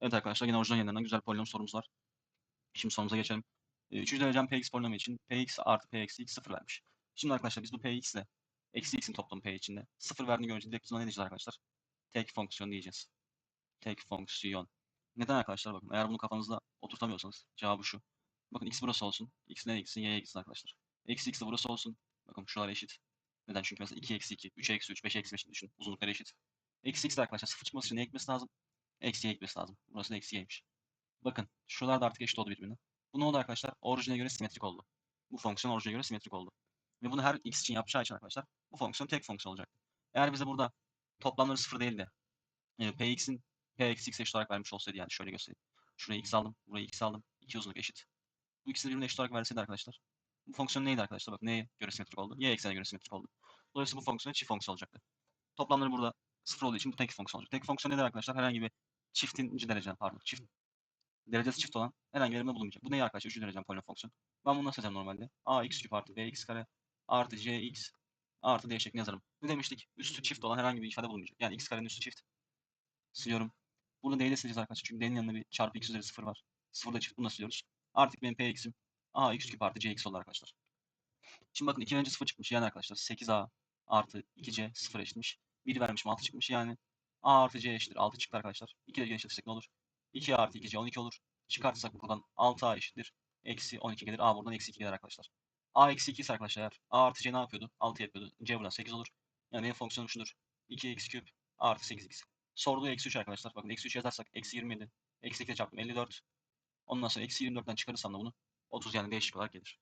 Evet arkadaşlar yine orijinal yenilenen güzel polinom sorumuz var. Şimdi sorumuza geçelim. Ee, Üçüncü derecem px polinomu için px artı p eksi x 0 vermiş. Şimdi arkadaşlar biz bu px ile eksi x'in toplamı p içinde 0 verdiğini görünce direkt biz buna ne diyeceğiz arkadaşlar? Tek fonksiyon diyeceğiz. Tek fonksiyon. Neden arkadaşlar bakın eğer bunu kafanızda oturtamıyorsanız cevabı şu. Bakın x burası olsun. x nereye gitsin? y'ye gitsin arkadaşlar. Eksi x de burası olsun. Bakın şuralar eşit. Neden? Çünkü mesela 2 eksi 2, 3 eksi 3, 5 eksi 5 düşün. Uzunlukları eşit. Eksi x de arkadaşlar sıfır çıkması için neye gitmesi lazım? Eksiye gitmesi lazım. Burası da eksi y'ymiş. Bakın şuralar da artık eşit oldu birbirine. Bu ne oldu arkadaşlar? Orijine göre simetrik oldu. Bu fonksiyon orijine göre simetrik oldu. Ve bunu her x için yapacağı için arkadaşlar bu fonksiyon tek fonksiyon olacak. Eğer bize burada toplamları sıfır değil de e, px'in p eksi x eşit olarak vermiş olsaydı yani şöyle göstereyim. Şuraya x aldım, buraya x aldım. İki uzunluk eşit. Bu ikisi de birbirine eşit olarak verseydi arkadaşlar. Bu fonksiyon neydi arkadaşlar? Bak neye göre simetrik oldu? Y eksenine göre simetrik oldu. Dolayısıyla bu fonksiyon çift fonksiyon olacaktı. Toplamları burada sıfır olduğu için bu tek fonksiyon olacak. Tek fonksiyon nedir arkadaşlar? Herhangi bir çiftinci dereceden pardon çift derecesi çift olan herhangi bir elime bulunmayacak. Bu neyi arkadaşlar? Üçüncü dereceden polinom fonksiyon. Ben bunu nasıl yazacağım normalde? a x küp artı b x kare artı c x artı d şeklinde yazarım. Ne demiştik? Üstü çift olan herhangi bir ifade bulunmayacak. Yani x karenin üstü çift. Siliyorum. Bunu d'yle sileceğiz arkadaşlar. Çünkü d'nin yanında bir çarpı x üzeri sıfır var. Sıfır da çift. Bunu da siliyoruz. Artık benim p x'im a x küp artı c x oldu arkadaşlar. Şimdi bakın 2 önce 0 çıkmış. Yani arkadaşlar 8a artı 2c 0 eşitmiş. 1 vermişim 6 çıkmış. Yani a artı c eşittir. 6 çıktı arkadaşlar. 2 ile genişletirsek ne olur? 2 artı 2c 12 olur. Çıkartırsak buradan 6a eşittir. Eksi 12 gelir. a buradan eksi 2 gelir arkadaşlar. a eksi 2 ise arkadaşlar a artı c ne yapıyordu? 6 yapıyordu. c buradan 8 olur. Yani benim fonksiyonum şudur. 2 x küp artı 8x. Sorduğu eksi 3 arkadaşlar. Bakın eksi 3 yazarsak eksi 27. Eksi 2 ile çarptım 54. Ondan sonra eksi 24'ten çıkarırsam da bunu 30 yani değişik olarak gelir.